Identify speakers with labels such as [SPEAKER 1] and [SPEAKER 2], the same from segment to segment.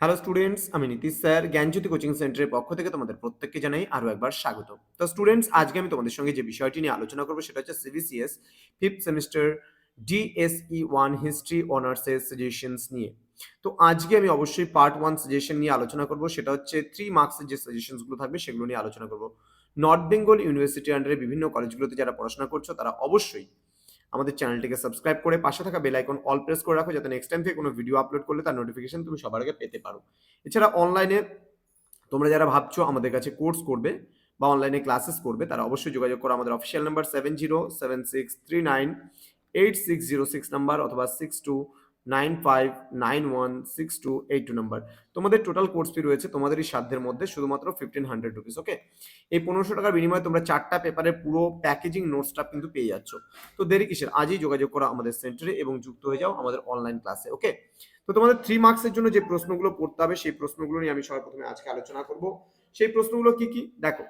[SPEAKER 1] Hello students আমি Nitish sir, জ্ঞানজ্যোতি coaching সেন্টারের পক্ষ থেকে তোমাদের প্রত্যেককে জানাই আরও একবার স্বাগত। তো স্টুডেন্টস আজকে আমি তোমাদের সঙ্গে যে বিষয়টি নিয়ে আলোচনা করব সেটা হচ্ছে CBCS fifth semester DSE one history অনার্সের সাজেশনস নিয়ে। তো আজকে আমি অবশ্যই পার্ট ওয়ান সাজেশন নিয়ে আলোচনা করব, সেটা হচ্ছে থ্রি মার্কসের যে সাজেশনসগুলো থাকবে সেগুলো নিয়ে আলোচনা করব। নর্থ বেঙ্গল ইউনিভার্সিটি আন্ডারে বিভিন্ন কলেজগুলোতে যারা পড়াশোনা করছ, তারা অবশ্যই আমাদের চ্যানেলটিকে সাবস্ক্রাইব করে পাশে থাকা বেল আইকন অল প্রেস করে রাখো যাতে নেক্সট টাইম থেকে কোনো ভিডিও আপলোড করলে তার নোটিফিকেশন তুমি সবার আগে পেতে পারো। এছাড়া অনলাইনে তোমরা যারা ভাবছ আমাদের কাছে কোর্স করবে বা অনলাইনে ক্লাসেস করবে, তারা অবশ্যই যোগাযোগ করো আমাদের official number seven zero seven six three nine eight six zero six number অথবা six two nine five nine one six two eight two number. তোমাদের টোটাল কোর্স ফি রয়েছে তোমাদের এই সাধ্যের মধ্যে, শুধুমাত্র ফিফটিন হান্ড্রেড রুপিস ওকে এই পনেরোশো টাকার বিনিময়ে তোমরা চারটা পেপারের পুরো প্যাকেজিং নোটসটা কিন্তু পেয়ে যাচ্ছ। তো দেরি কিসের? আজই যোগাযোগ করো আমাদের সেন্টারে এবং যুক্ত হয়ে যাও আমাদের অনলাইন ক্লাসে ওকে তো তোমাদের থ্রি মার্কসের জন্য যে প্রশ্নগুলো পড়তে হবে, সেই প্রশ্নগুলো নিয়ে আমি সবার প্রথমে আজকে আলোচনা করব। সেই প্রশ্নগুলো কি কি? দেখো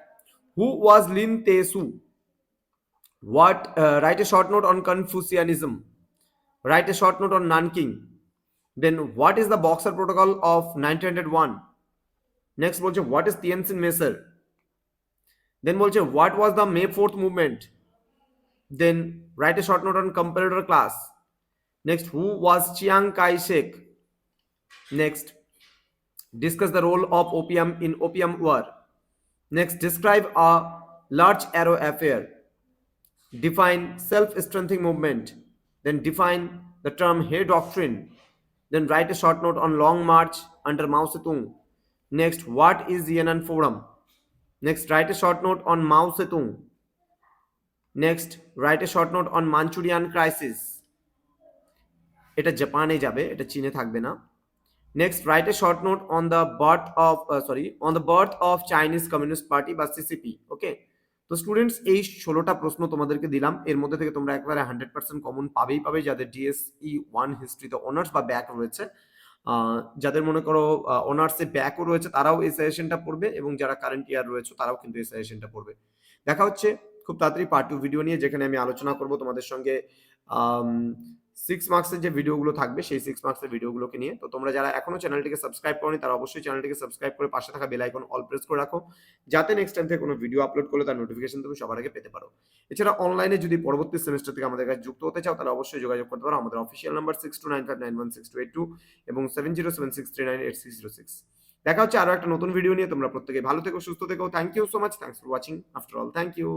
[SPEAKER 1] who was Lin তেসু what write a short note on Confucianism write a short note on Nanking. Then, what is the Boxer Protocol of 1901? Next, বলছে what is Tianjin Mesa? Then বলছে what was the May 4th movement? Then, write a short note on comparator class. Next, who was Chiang Kai-shek? Next, discuss the role of opium in opium war. Next, describe a large arrow affair. Define self-strengthening movement. Then define the term Hay Doctrine. Then write a short note on Long March under Mao Zedong. Next, what is the Yan'an Forum? Next, write a short note on Mao Zedong. Next, write a short note on Manchurian Crisis. এটা জাপানে যাবে এটা চীনে থাকবে না next right a short note on the birth of sorry on the birth of Chinese Communist Party বা CCP okay তো students এই ষোলোটা প্রশ্ন তোমাদেরকে দিলাম। এর মধ্যে থেকে তোমরা একবারে হান্ড্রেড পার্সেন্ট কমন পাবেই পাবে যাদের ডিএসই ওয়ান হিস্ট্রিতে অনার্স বা ব্যাক রয়েছে। যাদের মনে করো অনার্সে ব্যাকও রয়েছে, তারাও এই সাজেশনটা পড়বে এবং যারা কারেন্ট ইয়ার রয়েছে, তারাও কিন্তু এই সাজেশনটা পড়বে। দেখা হচ্ছে খুব তাড়াতাড়ি পার্ট টু ভিডিও নিয়ে, যেখানে আমি আলোচনা করব তোমাদের সঙ্গে সিক্স মার্কসের যে ভিডিওগুলো থাকবে, সেই সিক্স মার্কসের ভিডিওগুলোকে নিয়ে। তো তোমরা যারা এখনও চ্যানেলটিকে সাবস্ক্রাইব করনি, তারা অবশ্যই চ্যানেলটিকে সাবস্ক্রাইব করে পাশে থাকা বেল আইকন অল প্রেস করে রাখো। যাতে নেক্সট টাইম থেকে কোনো ভিডিও আপলোড করলে তার নোটিফিকেশন তুমি সবার আগে পেতে পারো। এছাড়া অনলাইনে যদি পরবর্তী সেমিস্টার থেকে আমাদের কাছে যুক্ত হতে চাও, তাহলে অবশ্যই যোগাযোগ করতে পারো। আমাদের official number six two nine five nine one six two eight two এবং seven zero seven six three nine eight six zero six দেখা হচ্ছে আরও একটা নতুন ভিডিও নিয়ে। তোমরা প্রত্যেকে ভালো থেকো, সুস্থ থেকো। Thank you so much thanks for watching after all thank you